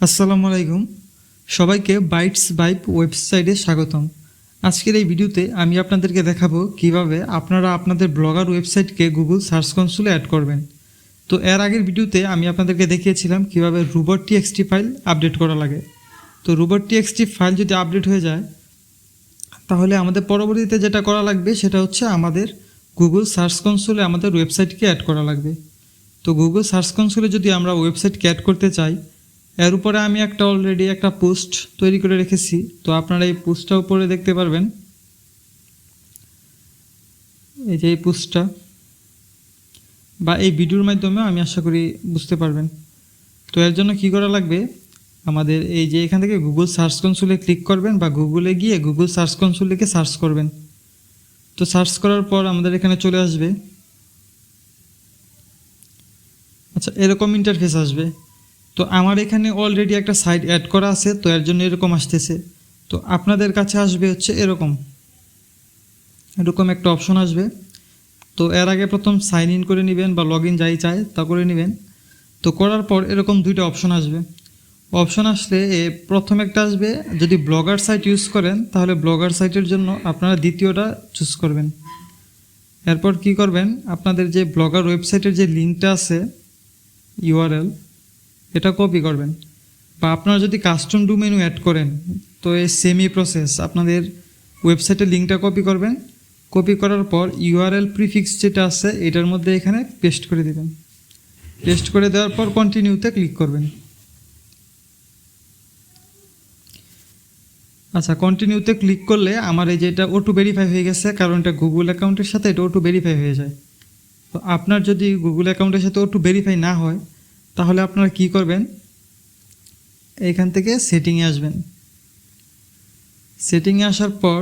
আসসালামু আলাইকুম। সবাইকে বাইটস বাইপ ওয়েবসাইটে স্বাগতম। আজকের এই ভিডিওতে আমি আপনাদেরকে দেখাবো কীভাবে আপনারা আপনাদের ব্লগার ওয়েবসাইটকে গুগল সার্চ কনসোলে অ্যাড করবেন। তো এর আগের ভিডিওতে আমি আপনাদেরকে দেখিয়েছিলাম কীভাবে রুবট টিএক্সটি ফাইল আপডেট করা লাগে। তো রুবট টিএক্সটি ফাইল যদি আপডেট হয়ে যায়, তাহলে আমাদের পরবর্তীতে যেটা করা লাগবে সেটা হচ্ছে আমাদের গুগল সার্চ কনসোলে আমাদের ওয়েবসাইটকে অ্যাড করা লাগবে। তো গুগল সার্চ কনসোলে যদি আমরা ওয়েবসাইটকে অ্যাড করতে চাই এর উপরে আমি একটা অলরেডি একটা পোস্ট তৈরি করে রেখেছি। তো আপনারা এই পোস্টটা উপরে দেখতে পারবেন। এই যে এই পোস্টটা বা এই ভিডিওর মাধ্যমে আমি আশা করি বুঝতে পারবেন। তো এর জন্য কি করা লাগবে? আমাদের এই যে এখান থেকে গুগল সার্চ কনসোলে ক্লিক করবেন বা গুগলে গিয়ে গুগল সার্চ কনসোল লিখে সার্চ করবেন। তো সার্চ করার পর আমাদের এখানে চলে আসবে। আচ্ছা এরকম ইন্টারফেস আসবে। তো আমার এখানে অলরেডি একটা সাইট অ্যাড করা আছে, তো এর জন্য এরকম আসতেছে। তো আপনাদের কাছে আসবে হচ্ছে এরকম। এরকম একটা অপশন আসবে। তো এর আগে প্রথম সাইন ইন করে নেবেন বা লগ ইন যাই চায় তা করে নেবেন। তো করার পর এরকম দুইটা অপশন আসবে। অপশন আসলে এ প্রথম একটা আসবে, যদি ব্লগার সাইট ইউজ করেন, তাহলে ব্লগার সাইটের জন্য আপনারা দ্বিতীয়টা চুজ করবেন। এরপর কি করবেন? আপনাদের যে ব্লগার ওয়েবসাইটের যে লিঙ্কটা আছে ইউআরএল এটা কপি করবেন। বা আপনারা যদি কাস্টম ডোমেনও অ্যাড করেন, তো এই সেমি প্রসেস আপনাদের ওয়েবসাইটের লিঙ্কটা কপি করবেন। কপি করার পর ইউআরএল প্রিফিক্স যেটা আছে, এটার মধ্যে এখানে পেস্ট করে দেবেন। পেস্ট করে দেওয়ার পর কন্টিনিউতে ক্লিক করবেন। আচ্ছা কন্টিনিউতে ক্লিক করলে আমার এই যে এটা ওটু ভেরিফাই হয়ে গেছে, কারণ এটা গুগল অ্যাকাউন্টের সাথে এটা ওটু ভেরিফাই হয়ে যায়। তো আপনার যদি গুগল অ্যাকাউন্টের সাথে ওটু ভেরিফাই না হয় তাহলে আপনারা কি করবেন? এখান থেকে সেটিংয়ে আসবেন। সেটিংয়ে আসার পর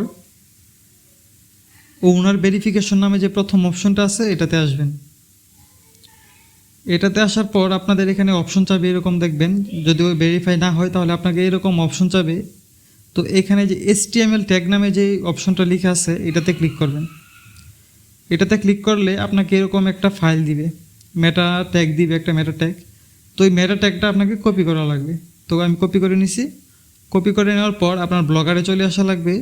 ওনার ভেরিফিকেশন নামে যে প্রথম অপশনটা আছে, এটাতে আসবেন। এটাতে আসার পর আপনাদের এখানে অপশন চাবে এরকম দেখবেন। যদি ওই ভেরিফাই না হয়, তাহলে আপনাকে এরকম অপশন চাবে। তো এখানে যে এসটিএমএল ট্যাগ নামে যে অপশনটা লিখে আছে, এটাতে ক্লিক করবেন। এটাতে ক্লিক করলে আপনাকে এরকম একটা ফাইল দিবে। মেটা ট্যাগ দিবে একটা মেটা ট্যাগ তো ওই মেটা ট্যাগটা আপনাকে কপি করা লাগবে। তো আমি কপি করে নিছি। কপি করে নেওয়ার পর আপনার ব্লগারে চলে আসা লাগবে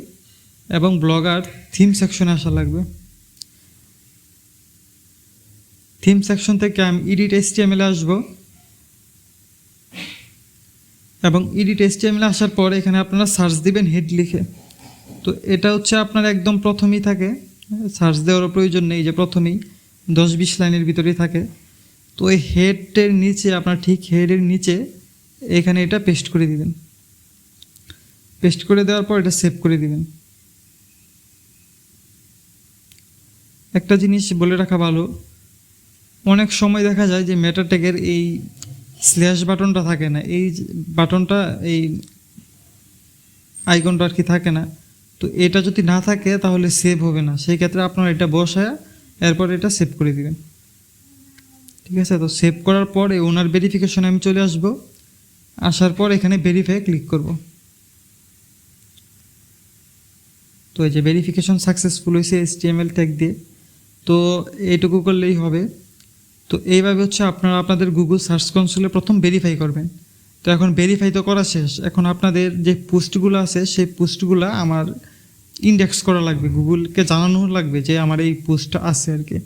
এবং ব্লগার থিম সেকশনে আসা লাগবে। থিম সেকশন থেকে আমি ইডিট এসটিএমএলে আসব। এবং ইডিট এসটিএমএলে আসার পর এখানে আপনারা সার্চ দিবেন হেড লিখে। তো এটা হচ্ছে আপনার একদম প্রথমেই থাকে। সার্চ দেওয়ার প্রয়োজন নেই যে প্রথমেই দশ বিশ লাইনের ভিতরেই থাকে। তো এই হেডের নিচে, আপনার ঠিক হেডের নিচে এখানে এটা পেস্ট করে দিবেন। পেস্ট করে দেওয়ার পর এটা সেভ করে দিবেন। একটা জিনিস বলে রাখা ভালো, অনেক সময় দেখা যায় যে মেটা ট্যাগের এই স্ল্যাশ বাটনটা থাকে না, এই বাটনটা, এই আইকনটা আর কি থাকে না, তো এটা যদি না থাকে তাহলে সেভ হবে না। সেই ক্ষেত্রে আপনার এটা বসায় এরপর এটা সেভ করে দিবেন। ঠিক আছে, তো সেভ করার পর এই ওনার ভেরিফিকেশনে আমি চলে আসব। আসার পর এখানে ভেরিফাই ক্লিক করব। তো এই যে ভেরিফিকেশন সাকসেসফুল হয়েছে এসটিএমএল ট্যাগ দিয়ে, তো এইটুকু করলেই হবে। তো এইভাবে হচ্ছে আপনারা আপনাদের গুগল সার্চ কনসোলে প্রথম ভেরিফাই করবেন। তো এখন ভেরিফাই তো করা শেষ। এখন আপনাদের যে পোস্টগুলো আছে, সেই পোস্টগুলো আমার ইন্ডেক্স করা লাগবে। গুগলকে জানানো লাগবে যে আমার এই পোস্টটা আছে আর কি।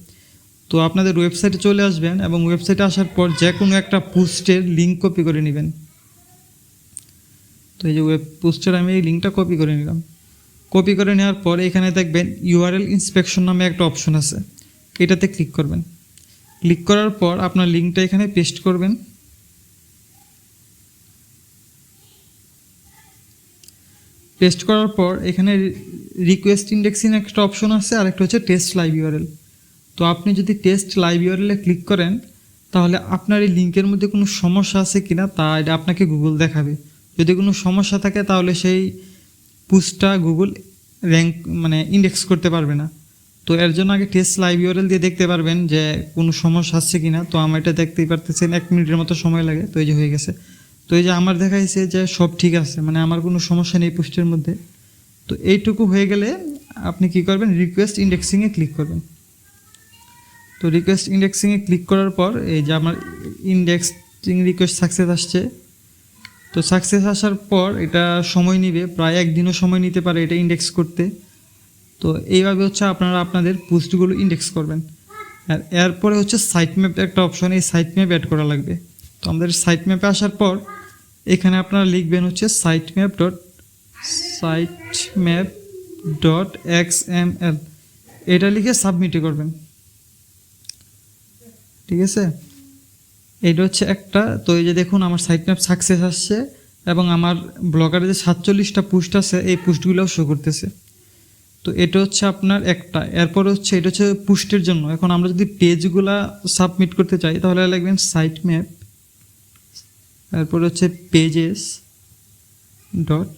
তো আপনাদের ওয়েবসাইটে চলে আসবেন এবং ওয়েবসাইটে আসার পর যে কোনো একটা পোস্টের লিঙ্ক কপি করে নেবেন। তো এই যে ওয়েব পোস্টের আমি এই লিঙ্কটা কপি করে নিলাম। কপি করে নেওয়ার পর এখানে দেখবেন ইউআরএল ইন্সপেকশন নামে একটা অপশন আছে। এটাতে ক্লিক করবেন। ক্লিক করার পর আপনার লিঙ্কটা এখানে পেস্ট করবেন। পেস্ট করার পর এখানে রিকোয়েস্ট ইন্ডেক্সিং একটা অপশন আছে আর একটা হচ্ছে টেস্ট লাইভ ইউআরএল তো আপনি যদি টেস্ট লাইভ ক্লিক করেন, তাহলে আপনার এই লিঙ্কের মধ্যে কোনো সমস্যা আছে কি না তা এটা আপনাকে গুগল দেখাবে। যদি কোনো সমস্যা থাকে, তাহলে সেই পুস্টটা গুগল র্যাঙ্ক মানে ইন্ডেক্স করতে পারবে না। তো এর জন্য আগে টেস্ট লাইভ দিয়ে দেখতে পারবেন যে কোনো সমস্যা আসছে কি না তো আমার এটা দেখতেই পারতেছেন, এক মিনিটের মতো সময় লাগে, তো এই যে হয়ে গেছে। তো এই যে আমার দেখাইছে যে সব ঠিক আছে মানে আমার কোনো সমস্যা নেই পোস্টের মধ্যে। তো এইটুকু হয়ে গেলে আপনি কি করবেন? রিকোয়েস্ট ইন্ডেক্সিংয়ে ক্লিক করবেন। তো রিকোয়েস্ট ইন্ডেক্সিংয়ে ক্লিক করার পর, এই যে আমার ইন্ডেক্সিং রিকোয়েস্ট সাকসেস আসছে, তো সাকসেস আসার পর এটা সময় নিবে, প্রায় একদিনও সময় নিতে পারে এটা ইন্ডেক্স করতে। তো এইভাবে হচ্ছে আপনারা আপনাদের পোস্টগুলো ইন্ডেক্স করবেন। আর এরপরে হচ্ছে সাইট ম্যাপ একটা অপশন এই সাইট ম্যাপ অ্যাড করা লাগবে। তো আমাদের সাইট ম্যাপে আসার পর, এখানে আপনারা লিখবেন হচ্ছে site map dot site map dot X M L এটা লিখে সাবমিটে করবেন। ঠিক আছে? এটা হচ্ছে একটা, তো এই যে দেখুন আমার সাইট ম্যাপ সাকসেস আসছে এবং আমার ব্লগারে যে সাতচল্লিশটা পোস্ট আছে, এই পোস্টগুলোও শো করতেছে। তো এটা হচ্ছে আপনার একটা। এরপর হচ্ছে এটা হচ্ছে পোস্টের জন্য। এখন আমরা যদি পেজগুলা সাবমিট করতে চাই, তাহলে লাগবেন সাইট ম্যাপ এরপর হচ্ছে pages dot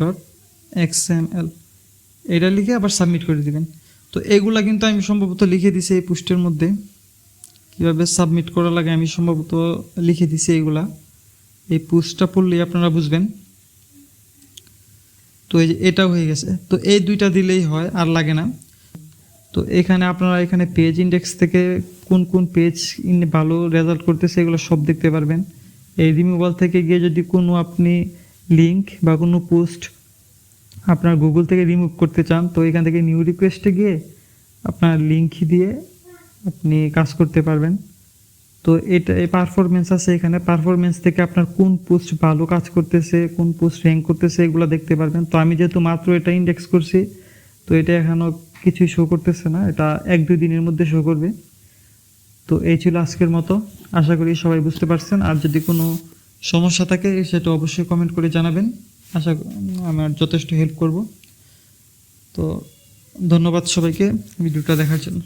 dot X M L এটা লিখে আবার সাবমিট করে দিবেন। তো এগুলা কিন্তু আমি সম্ভবত লিখে দিছি এই পোস্টের মধ্যে। কীভাবে সাবমিট করা লাগে আমি সম্ভবত লিখে দিছি এগুলা। এই পোস্টটা পড়লেই আপনারা বুঝবেন। তো এই যে এটাও হয়ে গেছে। তো এই দুইটা দিলেই হয়, আর লাগে না। তো এখানে আপনারা এখানে পেজ ইন্ডেক্স থেকে কোন কোন পেজ ভালো রেজাল্ট করতেছে এগুলো সব দেখতে পারবেন। এই রিমুভাল থেকে গিয়ে যদি কোনো আপনি লিঙ্ক বা কোনো পোস্ট আপনার গুগল থেকে রিমুভ করতে চান, তো এখান থেকে নিউ রিকোয়েস্টে গিয়ে আপনার লিঙ্ক দিয়ে আপনি কাজ করতে পারবেন। তো এটা, এই পারফরমেন্স আছে এখানে। পারফরমেন্স থেকে আপনার কোন পোস্ট ভালো কাজ করতেছে, কোন পোস্ট র্যাঙ্ক করতেছে, এগুলো দেখতে পারবেন। তো আমি যেহেতু মাত্র এটা ইন্ডেক্স করছি, তো এটা এখনও কিছুই শো করতেছে না। এটা এক দুই দিনের মধ্যে শো করবে। তো এই ছিল আজকের মতো। আশা করি সবাই বুঝতে পারছেন। আর যদি কোনো সমস্যা থাকে, সেটা অবশ্যই কমেন্ট করে জানাবেন। আশা আমার যথেষ্ট হেল্প করব। তো ধন্যবাদ সবাইকে ভিডিওটা দেখার জন্য।